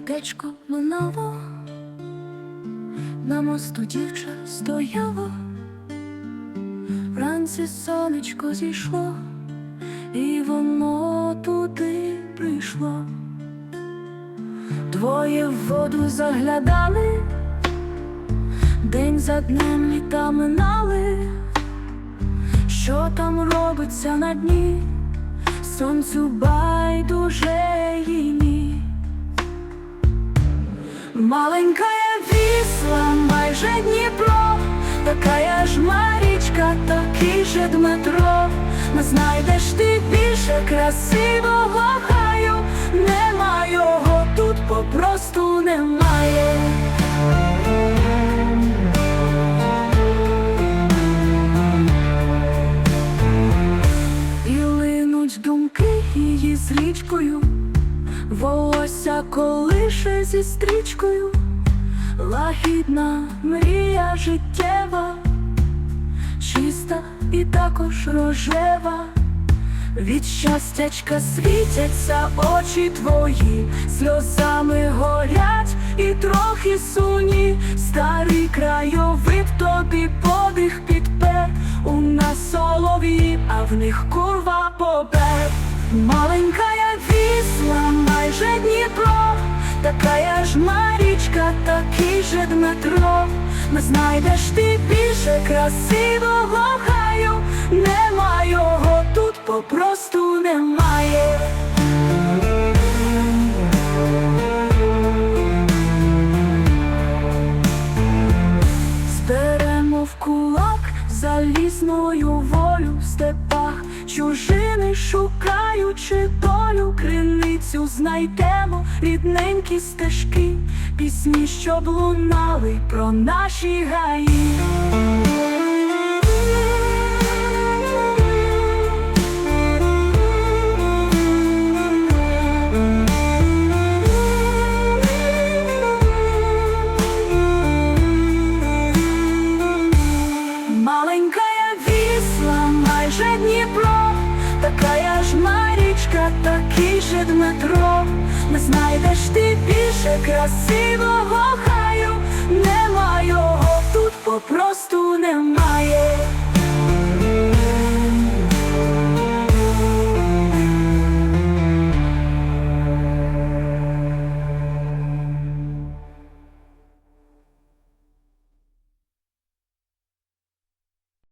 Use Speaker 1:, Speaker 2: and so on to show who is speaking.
Speaker 1: містечко минало, на мосту дівча стояло, вранці сонечко зійшло, і воно туди прийшло. Двоє в воду заглядали, день за днем літа минали, що там робиться на дні, сонцю байдуже їй. Маленька вісла, майже Дніпро, така ж Марічка, такий же Дмитро. Не знайдеш ти більше красивого хаю, нема його тут попросту немає. І линуть думки її з річкою, волосся колише зі стрічкою, лагідна мрія життєва, чиста і також рожева. Від щастячка світяться очі твої, сльозами горять і трохи суні, старий крайовид тобі подих підпер, у нас солов'ї, а в них курва побер. Маленька я вісла, Дніпро, така ж Марічка, такий же Дмитро. Не знайдеш ти більше красивого хаю, нема його тут попросту немає. Зберемо в кулак залізною волю в степах, чужини шукаючи долю, криницю знайдемо рідненькі стежки, пісні, щоб лунали про наші гаї. Така ж Марічка, такий же Дмитро. Не знайдеш ти більше красивого хаю, нема його тут попросту немає.